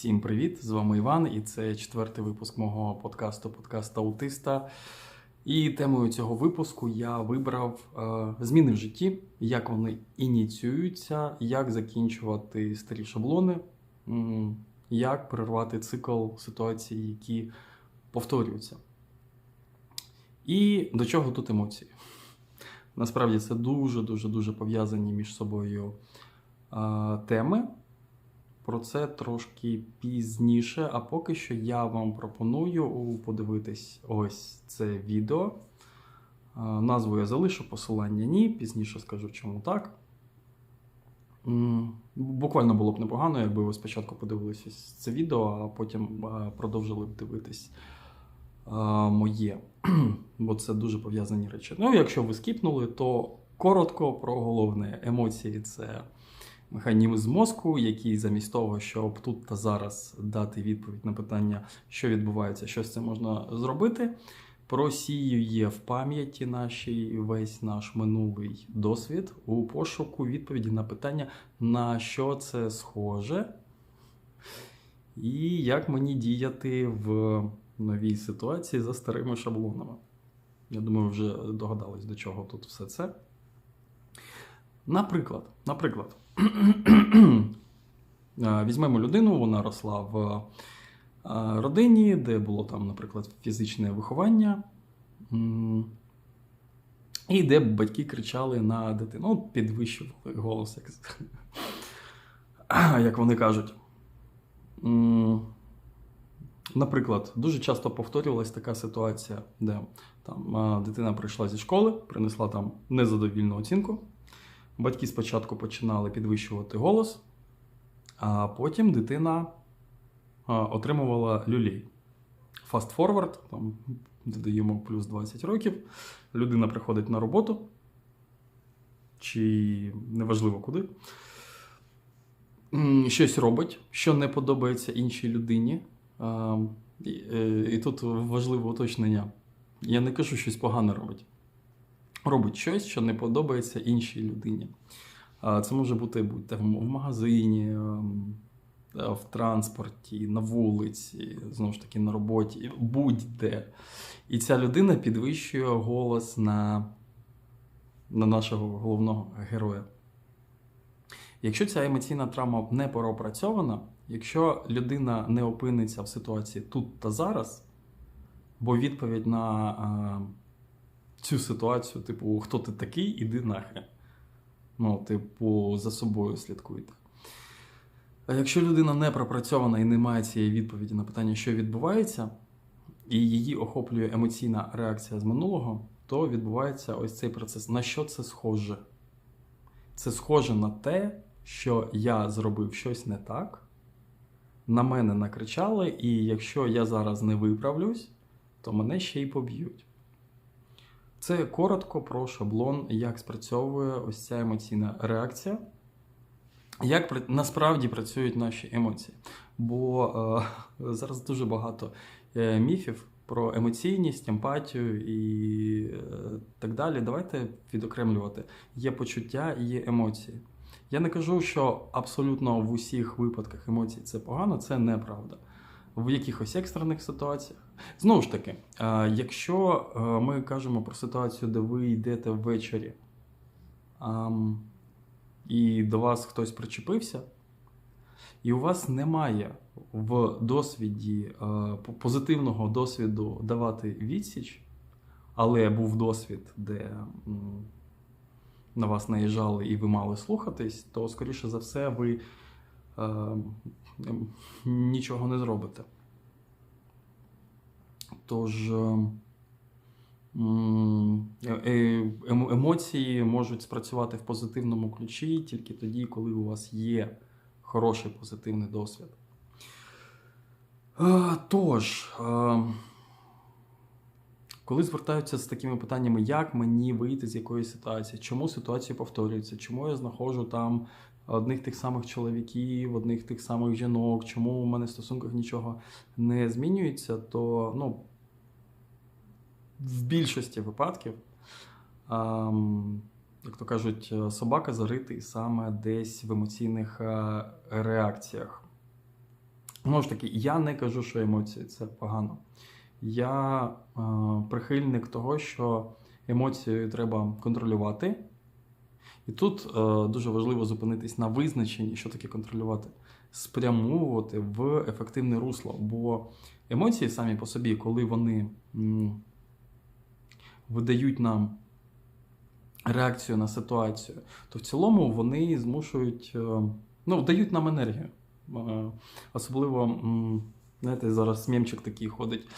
Всім привіт! З вами Іван, і це четвертий випуск мого подкасту Подкаст Аутиста. І темою цього випуску я вибрав е, зміни в житті, як вони ініціюються, як закінчувати старі шаблони, як перервати цикл ситуацій, які повторюються. І до чого тут емоції? Насправді це дуже-дуже дуже пов'язані між собою е, теми. Про це трошки пізніше, а поки що я вам пропоную подивитись ось це відео. Е, Назву я залишу, посилання ні, пізніше скажу, чому так. Буквально було б непогано, якби ви спочатку подивились ось це відео, а потім е, продовжили б дивитись е, моє. Бо це дуже пов'язані речі. Ну, якщо ви скіпнули, то коротко про головне. Емоції це механізм мозку, який замість того, щоб тут та зараз дати відповідь на питання, що відбувається, що з цим можна зробити, просіює в пам'яті нашій весь наш минулий досвід у пошуку відповіді на питання, на що це схоже, і як мені діяти в новій ситуації за старими шаблонами. Я думаю, вже догадались, до чого тут все це. Наприклад, наприклад, візьмемо людину, вона росла в е, родині, де було там, наприклад, фізичне виховання, і де батьки кричали на дитину, ну, підвищували голос, як, як вони кажуть. Наприклад, дуже часто повторювалася така ситуація, де там е, дитина прийшла зі школи, принесла там незадовільну оцінку. Батьки спочатку починали підвищувати голос, а потім дитина отримувала люлей. Forward, там додаємо плюс 20 років. Людина приходить на роботу, чи неважливо куди. Щось робить, що не подобається іншій людині. І, е, тут важливе уточнення. Я не кажу, щось погане робить робить щось, що не подобається іншій людині. Це може бути будь-де в магазині, ем, е, в транспорті, на вулиці, знову ж таки, на роботі, будь-де. І ця людина підвищує голос на, на нашого головного героя. Якщо ця емоційна травма не пропрацьована, якщо людина не опиниться в ситуації тут та зараз, бо відповідь на е, цю ситуацію, типу, хто ти такий, іди нахрен. Ну, типу, за собою слідкуйте. А якщо людина не пропрацьована і не має цієї відповіді на питання, що відбувається, і її охоплює емоційна реакція з минулого, то відбувається ось цей процес. На що це схоже? Це схоже на те, що я зробив щось не так, на мене накричали, і якщо я зараз не виправлюсь, то мене ще й поб'ють. Це коротко про шаблон, як спрацьовує ось ця емоційна реакція, як насправді працюють наші емоції. Бо е, зараз дуже багато е, міфів про емоційність, емпатію і е, так далі. Давайте відокремлювати. Є почуття і є емоції. Я не кажу, що абсолютно в усіх випадках емоцій це погано, це неправда. В якихось екстрених ситуаціях. Знову ж таки, е, якщо е, ми кажемо про ситуацію, де ви йдете ввечері, і до вас хтось причепився, і у вас немає в досвіді е, позитивного досвіду давати відсіч, але був досвід, де на вас наїжджали і ви мали слухатись, то, скоріше за все, ви е, м, нічого не зробите. Тож е, е- ем- емоції можуть спрацювати в позитивному ключі тільки тоді, коли у вас є хороший позитивний досвід. Е, Тож, е, коли звертаються з такими питаннями, як мені вийти з якоїсь ситуації, чому ситуації повторюються, чому я знаходжу там одних тих самих чоловіків, одних тих самих жінок, чому у мене в стосунках нічого не змінюється, то ну, в більшості випадків, ем, як то кажуть, собака заритий саме десь в емоційних е, реакціях. Знову ж таки, я не кажу, що емоції це погано. Я е, прихильник того, що емоції треба контролювати. І тут е, дуже важливо зупинитись на визначенні, що таке контролювати, спрямовувати в ефективне русло. Бо емоції самі по собі, коли вони м, видають нам реакцію на ситуацію, то в цілому вони змушують, е, ну, дають нам енергію. Е, Особливо, знаєте, зараз мемчик такий ходить.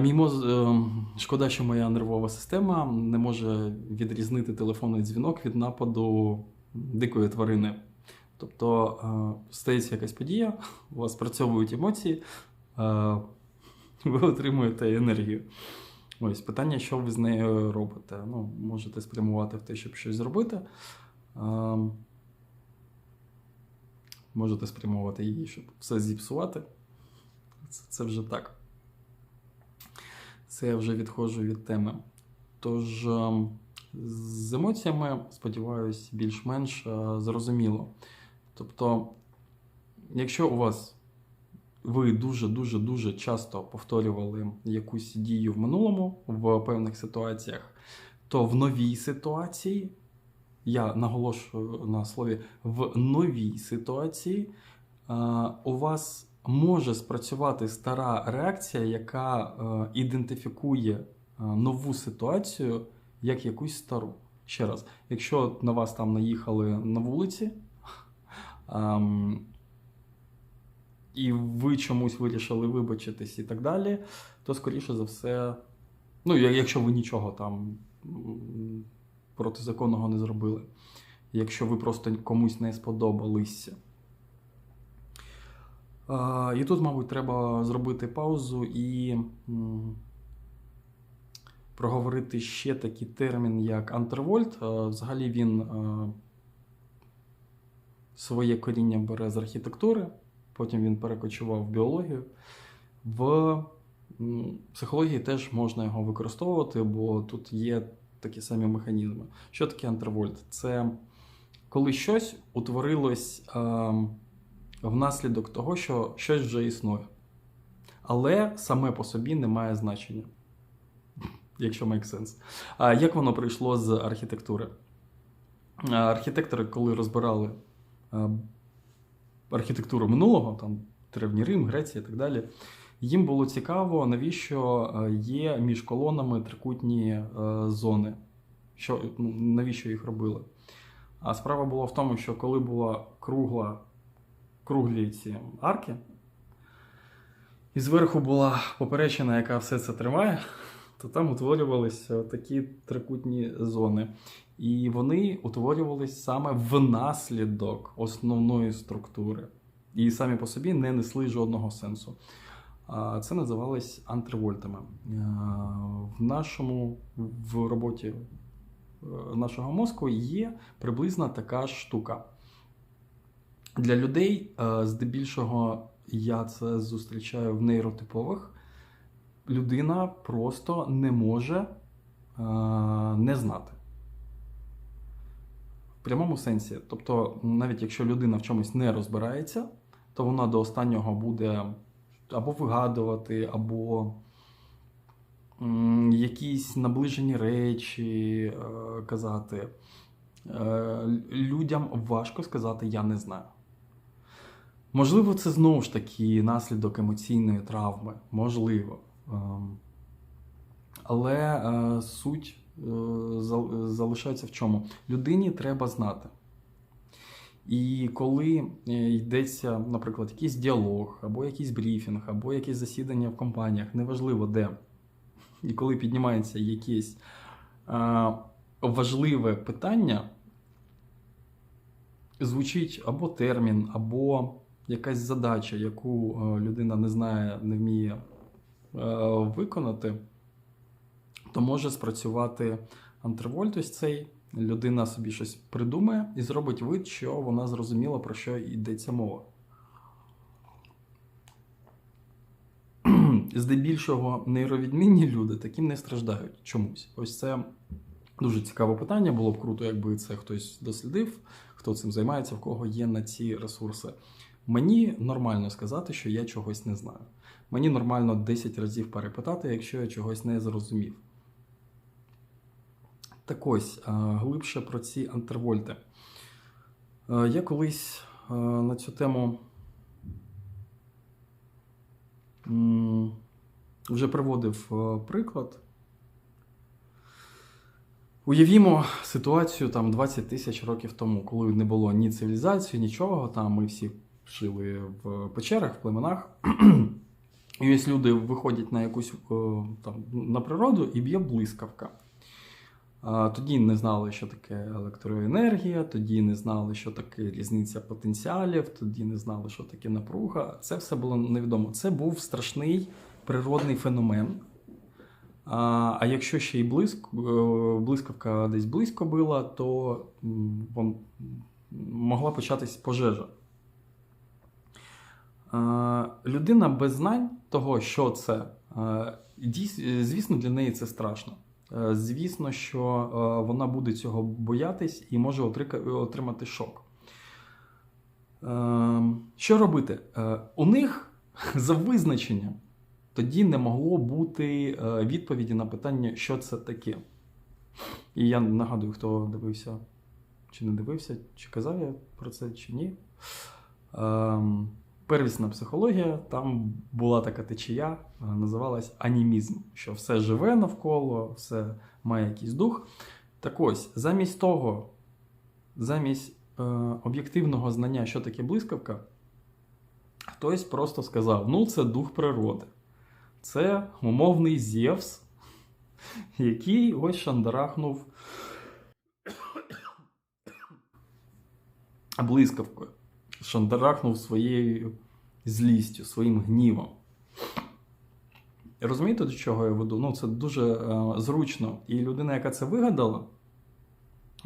Мій моз... е, Шкода, що моя нервова система не може відрізнити телефонний дзвінок від нападу дикої тварини. Тобто е, стається якась подія, у вас працьовують емоції, е, ви отримуєте енергію. Ось питання, що ви з нею робите. Ну, можете спрямувати в те, щоб щось зробити. Е, Можете спрямувати її, щоб все зіпсувати. Це, це вже так. Це я вже відходжу від теми. Тож, ем, з емоціями, сподіваюся, більш-менш е, зрозуміло. Тобто, якщо у вас ви дуже-дуже дуже часто повторювали якусь дію в минулому в певних ситуаціях, то в новій ситуації, я наголошую на слові в новій ситуації, е, у вас може спрацювати стара реакція, яка е, ідентифікує е, нову ситуацію як якусь стару. Ще раз, якщо на вас там наїхали на вулиці, ем, і ви чомусь вирішили вибачитись і так далі, то скоріше за все, ну, якщо ви нічого там протизаконного не зробили, якщо ви просто комусь не сподобалися. І тут, мабуть, треба зробити паузу і проговорити ще такий термін, як антервольт. Взагалі він своє коріння бере з архітектури, потім він перекочував в біологію. В психології теж можна його використовувати, бо тут є такі самі механізми. Що таке антервольт? Це коли щось утворилось. ем, внаслідок того, що щось вже існує. Але саме по собі не має значення, якщо make sense. А як воно прийшло з архітектури? Архітектори, коли розбирали а, архітектуру минулого, там Древній Рим, Греція і так далі, їм було цікаво, навіщо є між колонами трикутні е, зони, що, ну, навіщо їх робили. А справа була в тому, що коли була кругла круглі ці арки. І зверху була поперечина, яка все це тримає, то там утворювалися такі трикутні зони. І вони утворювались саме внаслідок основної структури. І самі по собі не несли жодного сенсу. Це називалось антривольтами. Е, В нашому в роботі е, нашого мозку є приблизно така штука. Для людей, е, здебільшого, я це зустрічаю в нейротипових. Людина просто не може е, не знати. Прямому сенсі. Тобто, навіть якщо людина в чомусь не розбирається, то вона до останнього буде або вигадувати, або якісь наближені речі е, казати. Е, Людям важко сказати Я не знаю. Можливо, це знову ж таки наслідок емоційної травми. Можливо. Ем, Але е, суть залишається в чому? Людині треба знати. І коли е, йдеться, наприклад, якийсь діалог, або якийсь брифінг, або якесь засідання в компаніях, неважливо де, і коли піднімається якесь е, важливе питання, звучить або термін, або якась задача, яку е, людина не знає, не вміє е, виконати, то може спрацювати антривольт ось цей. Людина собі щось придумає і зробить вид, що вона зрозуміла, про що йдеться мова. Здебільшого нейровідмінні люди таким не страждають чомусь. Ось це дуже цікаве питання. Було б круто, якби це хтось дослідив, хто цим займається, в кого є на ці ресурси. Мені нормально сказати, що я чогось не знаю. Мені нормально 10 разів перепитати, якщо я чогось не зрозумів. Так ось, е, глибше про ці антервольти. Е, Я колись е, на цю тему вже приводив е, приклад. Уявімо ситуацію там 20 тисяч років тому, коли не було ні цивілізації, нічого. Там ми всі жили в печерах, в племенах. І ось люди виходять на якусь там, на природу і б'є блискавка. Тоді не знали, що таке електроенергія, тоді не знали, що таке різниця потенціалів, тоді не знали, що таке напруга. Це все було невідомо. Це був страшний природний феномен. А, якщо ще й е, блискавка десь близько била, то могла початись пожежа. Людина без знань того, що це, е, звісно, для неї це страшно. Е, Звісно, що е, вона буде цього боятись і може отримати шок. Е, Що робити? Е, У них за визначенням тоді не могло бути відповіді на питання, що це таке. І я нагадую, хто дивився чи не дивився, чи казав я про це, чи ні. Первісна психологія, там була така течія, називалась анімізм, що все живе навколо, все має якийсь дух. Так ось, замість того, замість е, об'єктивного знання, що таке блискавка, хтось просто сказав: ну, це дух природи. Це умовний Зевс, який ось шандарахнув блискавкою шандарахнув своєю злістю, своїм гнівом. Розумієте, до чого я веду? Ну, це дуже е, зручно. І людина, яка це вигадала,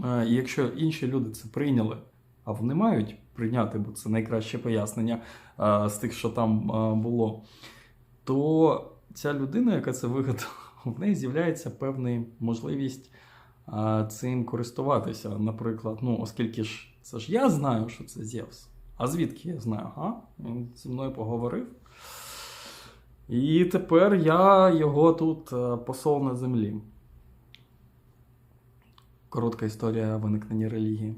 е, якщо інші люди це прийняли, а вони мають прийняти, бо це найкраще пояснення е, з тих, що там е, було, то ця людина, яка це вигадала, в неї з'являється певна можливість а, цим користуватися. Наприклад, ну, оскільки ж це ж я знаю, що це Зевс. А звідки я знаю? Ага, він зі мною поговорив. І тепер я його тут е, посол на землі. Коротка історія виникнення релігії.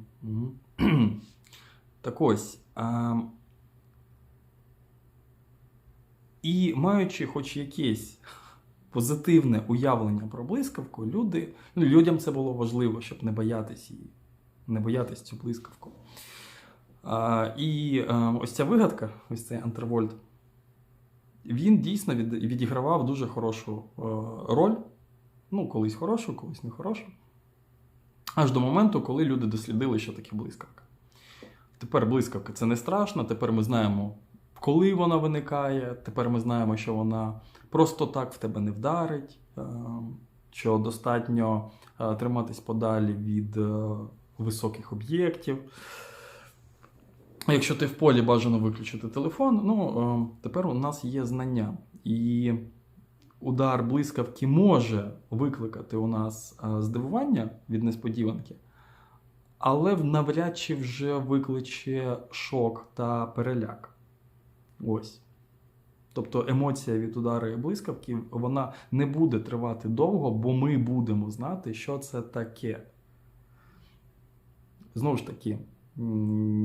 Так ось. А... І маючи хоч якесь позитивне уявлення про блискавку, люди, ну, людям це було важливо, щоб не боятись її, не боятись цю блискавку. І е, ось ця вигадка, ось цей Антервольт, він дійсно від, відігравав дуже хорошу е, роль. Ну, колись хорошу, колись не хорошу. Аж до моменту, коли люди дослідили, що таке блискавка. Тепер блискавка це не страшно, тепер ми знаємо, коли вона виникає, тепер ми знаємо, що вона просто так в тебе не вдарить, е, що достатньо триматись подалі від високих об'єктів. Якщо ти в полі бажано виключити телефон, ну е, тепер у нас є знання. І удар блискавки може викликати у нас е, здивування від несподіванки, але навряд чи вже викличе шок та переляк. Ось. Тобто емоція від удару блискавки вона не буде тривати довго, бо ми будемо знати, що це таке. Знову ж таки,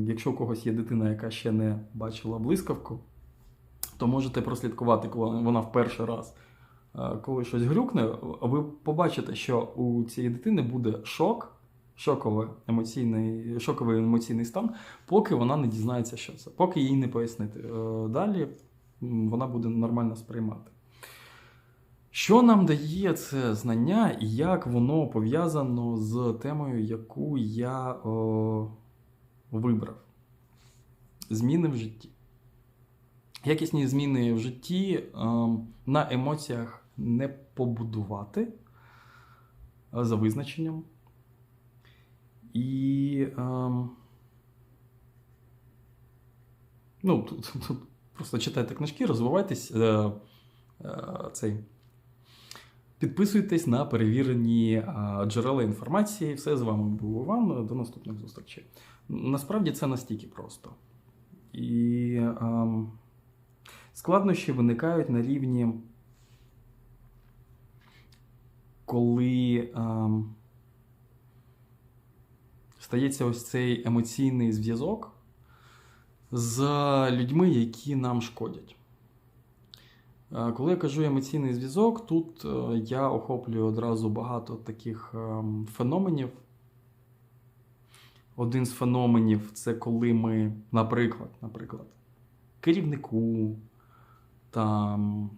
якщо у когось є дитина, яка ще не бачила блискавку, то можете прослідкувати, коли вона в перший раз, е, коли щось грюкне, ви побачите, що у цієї дитини буде шок, шоковий емоційний, шоковий емоційний стан, поки вона не дізнається, що це, поки їй не пояснити. Е, Далі вона буде нормально сприймати. Що нам дає це знання і як воно пов'язано з темою, яку я вибрав? Зміни в житті. Якісні зміни в житті е, на емоціях не побудувати за визначенням. І ем, ну, тут, тут просто читайте книжки, розвивайтесь. Е, е, цей. Підписуйтесь на перевірені е, джерела інформації. Все з вами був Іван. До наступних зустрічей. Насправді це настільки просто. І ем, складнощі виникають на рівні, коли ем, стається ось цей емоційний зв'язок з людьми, які нам шкодять. Е, Коли я кажу емоційний зв'язок, тут е, я охоплюю одразу багато таких ем, феноменів. Один з феноменів це коли ми, наприклад, наприклад, керівнику, там,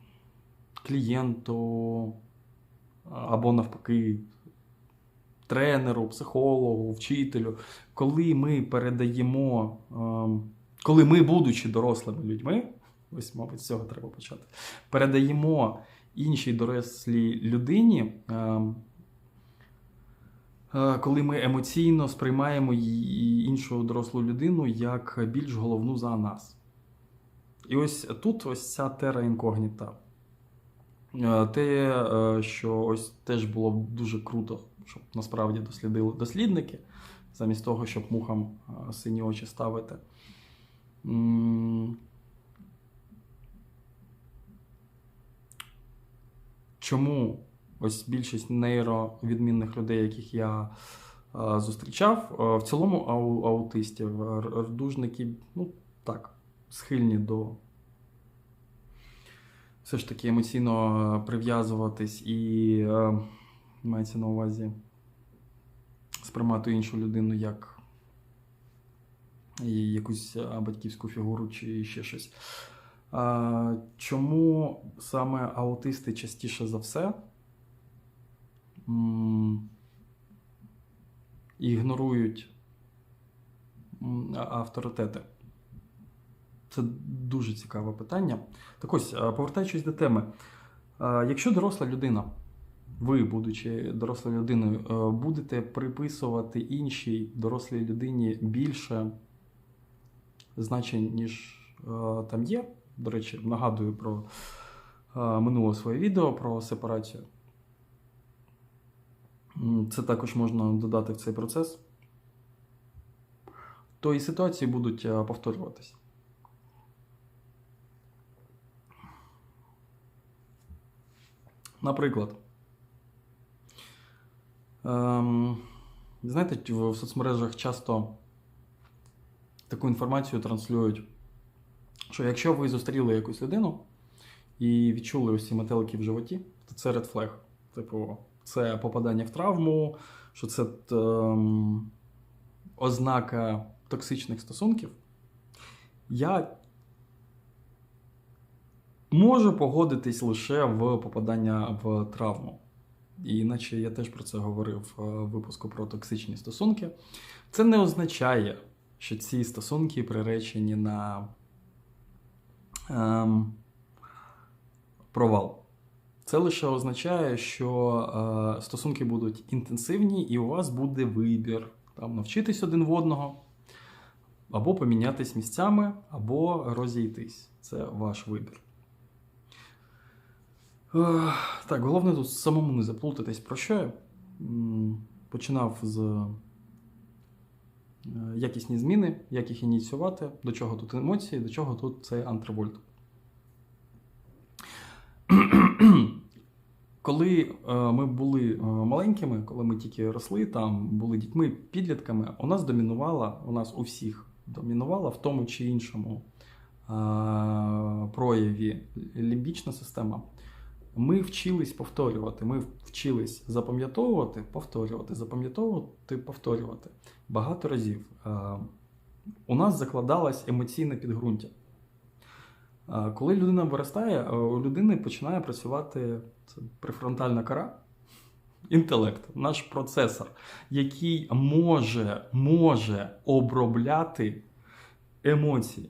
клієнту або навпаки, тренеру, психологу, вчителю, коли ми передаємо, ем, коли ми, будучи дорослими людьми, ось, мабуть, з цього треба почати, передаємо іншій дорослій людині. Е, Коли ми емоційно сприймаємо іншу дорослу людину як більш головну за нас. І ось тут ось ця тера інкогніта. Е, Те, е, що ось теж було б дуже круто, щоб насправді дослідили дослідники, замість того, щоб мухам сині очі ставити. Чому ось більшість нейровідмінних людей, яких я е, зустрічав, е, в цілому ау- аутистів, е, рдужники, ну так, схильні до все ж таки емоційно прив'язуватись і мається на увазі сприймати іншу людину як якусь батьківську фігуру чи ще щось. Чому саме аутисти частіше за все ігнорують авторитети? Це дуже цікаве питання. Так ось, повертаючись до теми, якщо доросла людина, ви, будучи дорослою людиною, е, будете приписувати іншій дорослій людині більше значень, ніж е, там є. До речі, нагадую про е, минуле своє відео про сепарацію. Це також можна додати в цей процес. То і ситуації будуть е, повторюватись. Наприклад, ем, знаєте, в соцмережах часто таку інформацію транслюють, що якщо ви зустріли якусь людину і відчули ці метелики в животі, то це red flag. Типу, це попадання в травму, що це ем, ознака токсичних стосунків. Я можу погодитись лише в попадання в травму. І іначе я теж про це говорив е, в випуску про токсичні стосунки. Це не означає, що ці стосунки приречені на ем, провал. Це лише означає, що е, стосунки будуть інтенсивні, і у вас буде вибір там, навчитись один в одного, або помінятись місцями, або розійтись. Це ваш вибір. Е, Так, головне тут самому не заплутатись про що я. Починав з е, якісні зміни, як їх ініціювати, до чого тут емоції, до чого тут цей антривольт. Коли е, ми були е, маленькими, коли ми тільки росли, там були дітьми, підлітками, у нас домінувала, у нас у всіх домінувала в тому чи іншому е, прояві лімбічна система. Ми вчились повторювати, ми вчились запам'ятовувати, повторювати, запам'ятовувати, повторювати багато разів. У нас закладалось емоційне підґрунтя. Коли людина виростає, у людини починає працювати це префронтальна кора, інтелект, наш процесор, який може, може обробляти емоції,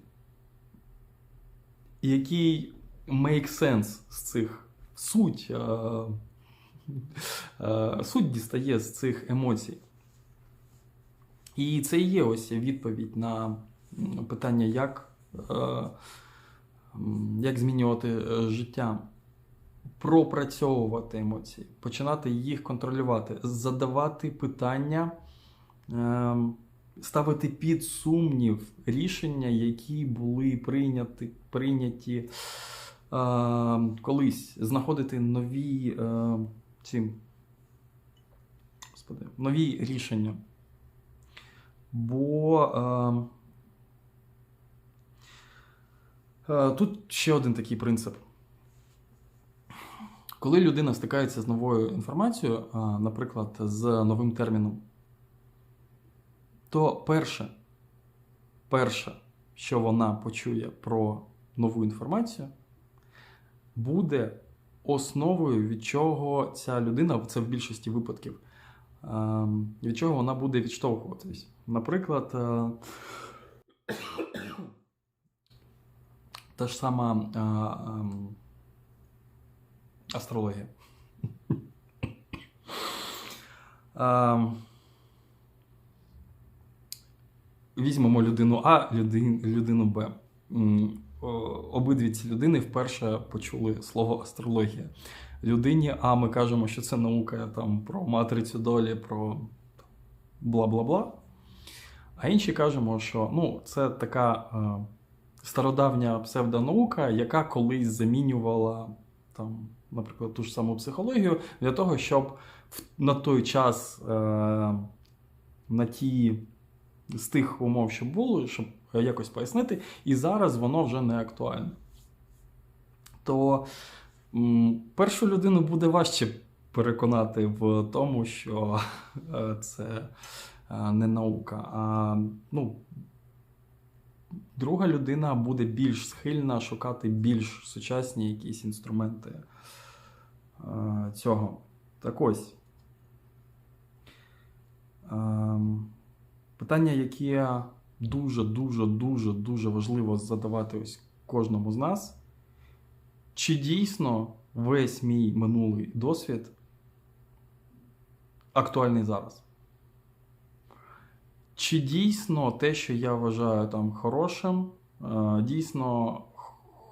який make sense з цих суть, е, е, суть дістає з цих емоцій. І це і є ось відповідь на питання, як, е, як змінювати життя, пропрацьовувати емоції, починати їх контролювати, задавати питання, е, ставити під сумнів рішення, які були прийняті, прийняті е, колись, знаходити нові, е, ці, господи, нові рішення. Бо е, тут ще один такий принцип. Коли людина стикається з новою інформацією, наприклад, з новим терміном, то перше, перше, що вона почує про нову інформацію, буде основою, від чого ця людина, це в більшості випадків, ем, від чого вона буде відштовхуватись. Наприклад, е, та ж сама е, ем, астрологія. Ем, Візьмемо людину А, людину Б. Обидві ці людини вперше почули слово астрологія. Людині А ми кажемо, що це наука там, про матрицю долі, про бла-бла-бла. А інші кажемо, що ну, це така е, стародавня псевдонаука, яка колись замінювала, там, наприклад, ту ж саму психологію для того, щоб на той час, е, на ті з тих умов, що було, щоб якось пояснити, і зараз воно вже не актуальне. То першу людину буде важче переконати в тому, що е, це е, не наука. А ну, друга людина буде більш схильна шукати більш сучасні якісь інструменти цього. Так ось. Ем, Питання, яке дуже, дуже, дуже, дуже важливо задавати ось кожному з нас. Чи дійсно весь мій минулий досвід актуальний зараз? Чи дійсно те, що я вважаю там хорошим, е, дійсно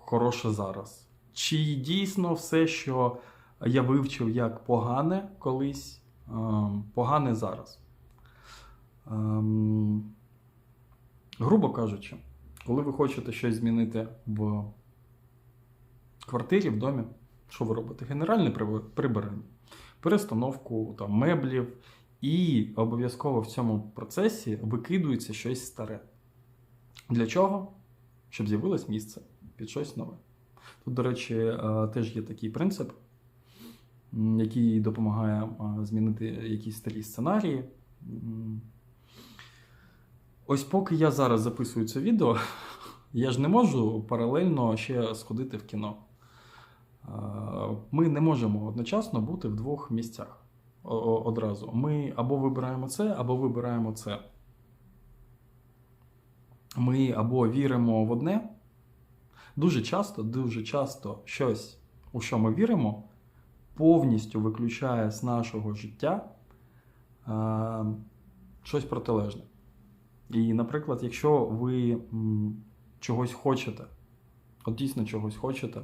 хороше зараз? Чи дійсно все, що я вивчив як погане колись, е, погане зараз? Ем, грубо кажучи, коли ви хочете щось змінити в квартирі, в домі, що ви робите? Генеральне прибирання, перестановку там, меблів, і обов'язково в цьому процесі викидується щось старе. Для чого? Щоб з'явилось місце під щось нове. Тут, до речі, е, теж є такий принцип, який допомагає змінити якісь старі сценарії. Ось поки я зараз записую це відео, я ж не можу паралельно ще сходити в кіно. Ми не можемо одночасно бути в двох місцях одразу. Ми або вибираємо це, або вибираємо це. Ми або віримо в одне. Дуже часто, дуже часто щось, у що ми віримо, повністю виключає з нашого життя е, щось протилежне. І, наприклад, якщо ви м, чогось хочете, от дійсно чогось хочете,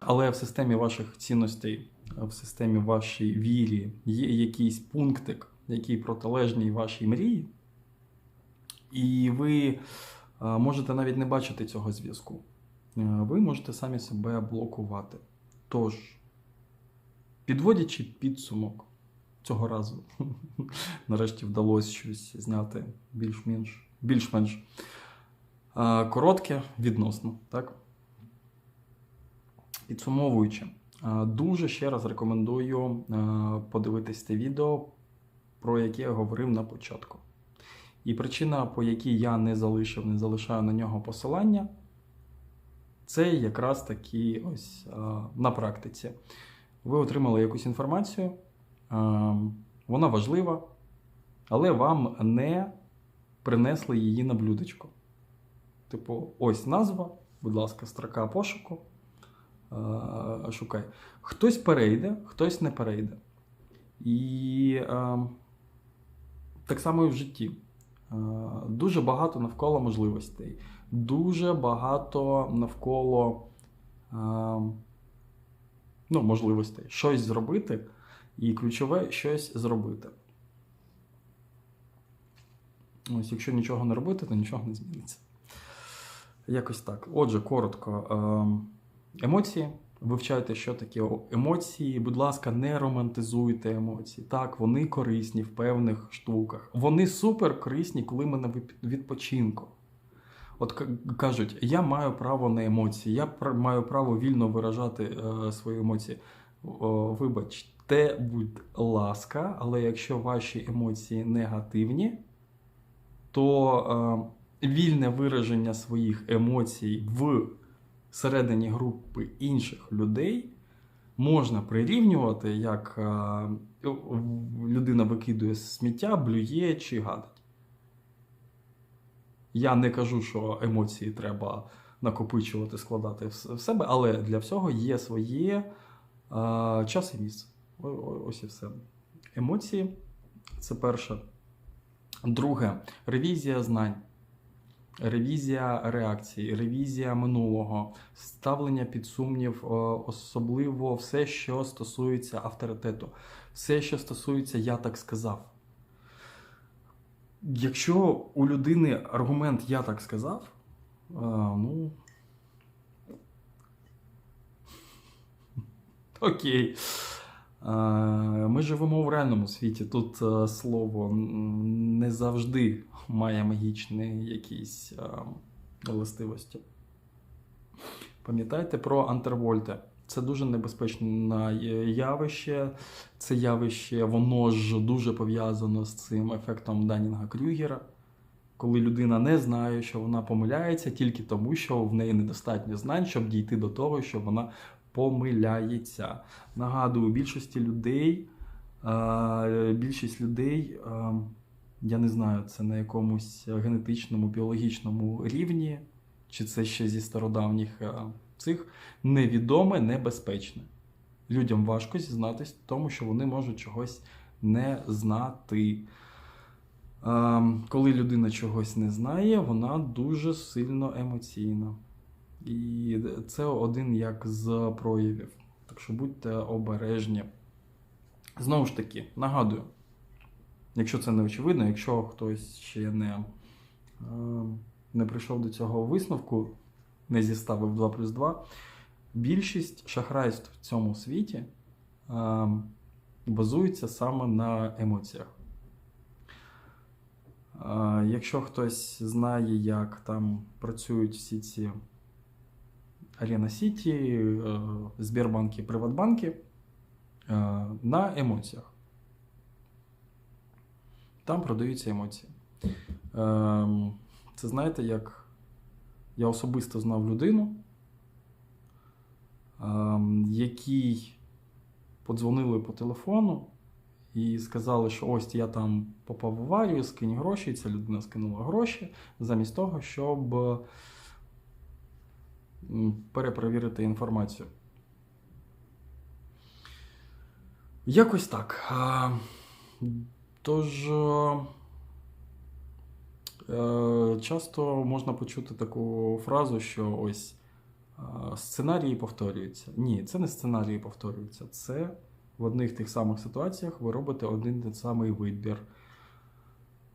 але в системі ваших цінностей, в системі вашій вірі є якийсь пунктик, який протилежний вашій мрії, і ви е, можете навіть не бачити цього зв'язку. Е, Ви можете самі себе блокувати. Тож, підводячи підсумок цього разу, нарешті вдалося щось зняти більш-менш більш-менш е, коротке відносно, так? Підсумовуючи, е, дуже ще раз рекомендую подивитись те відео, про яке я говорив на початку. І причина, по якій я не залишив, не залишаю на нього посилання, це якраз таки ось е, на практиці. Ви отримали якусь інформацію, е, вона важлива, але вам не принесли її на блюдечко. Типу, ось назва, будь ласка, строка пошуку. е, Шукай. Хтось перейде, хтось не перейде. І так само і в житті. Дуже багато навколо можливостей, дуже багато навколо е, ну, можливостей щось зробити, і ключове щось зробити. Ось, якщо нічого не робити, то нічого не зміниться. Якось так. Отже, коротко. ем, Емоції. Вивчайте, що таке емоції. Будь ласка, не романтизуйте емоції. Так, вони корисні в певних штуках. Вони супер корисні, коли ми на відпочинку. От кажуть, я маю право на емоції, я маю право вільно виражати е, свої емоції. О, вибачте, будь ласка, але якщо ваші емоції негативні, то е, вільне вираження своїх емоцій в середині групи інших людей можна прирівнювати, як е, людина викидує сміття, блює чи гадить. Я не кажу, що емоції треба накопичувати, складати в себе, але для всього є своє е, час і місце. Ось і все. Емоції це перше. Друге ревізія знань. Ревізія реакції, ревізія минулого, ставлення під сумнів, особливо все, що стосується авторитету, все, що стосується я так сказав. Якщо у людини аргумент я так сказав, е, ну. Окей. Е, Ми живемо в реальному світі. Тут е, слово не завжди має магічні якісь властивості. Пам'ятайте про антервольте. Це дуже небезпечне явище. Це явище, воно ж дуже пов'язано з цим ефектом Данінга Крюгера, коли людина не знає, що вона помиляється тільки тому, що в неї недостатньо знань, щоб дійти до того, що вона помиляється. Нагадую, більшості людей, е, більшість людей, е, я не знаю, це на якомусь генетичному, біологічному рівні, чи це ще зі стародавніх е, цих невідоме, небезпечне. Людям важко зізнатись тому, що вони можуть чогось не знати. Ем, Коли людина чогось не знає, вона дуже сильно емоційна. І це один як з проявів. Так що будьте обережні. Знову ж таки, нагадую, якщо це не очевидно, якщо хтось ще не, ем, не прийшов до цього висновку, не зіставив 2 плюс 2, більшість шахрайств в цьому світі ем, базується саме на емоціях. Е, Якщо хтось знає, як там працюють всі ці Арена Сіті, е, Сбербанки, Приватбанки е, на емоціях. Там продаються емоції. Ем, Це знаєте, як я особисто знав людину, ем, якій подзвонили по телефону і сказали, що ось я там попав в аварію, скинь гроші. І ця людина скинула гроші замість того, щоб перепровірити інформацію. Якось так. А, Тож. Е, Часто можна почути таку фразу, що ось е, сценарії повторюються. Ні, це не сценарії повторюються. Це в одних тих самих ситуаціях ви робите один той самий вибір.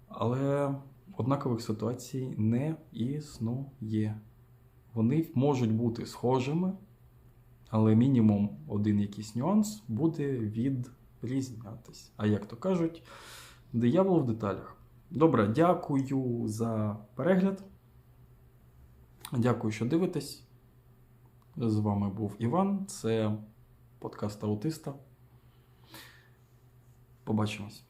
Але однакових ситуацій не існує. Вони можуть бути схожими, але мінімум один якийсь нюанс буде відрізнятись. А як то кажуть, диявол в деталях. Добре, дякую за перегляд. Дякую, що дивитесь. З вами був Іван. Це подкаст Аутиста. Побачимось.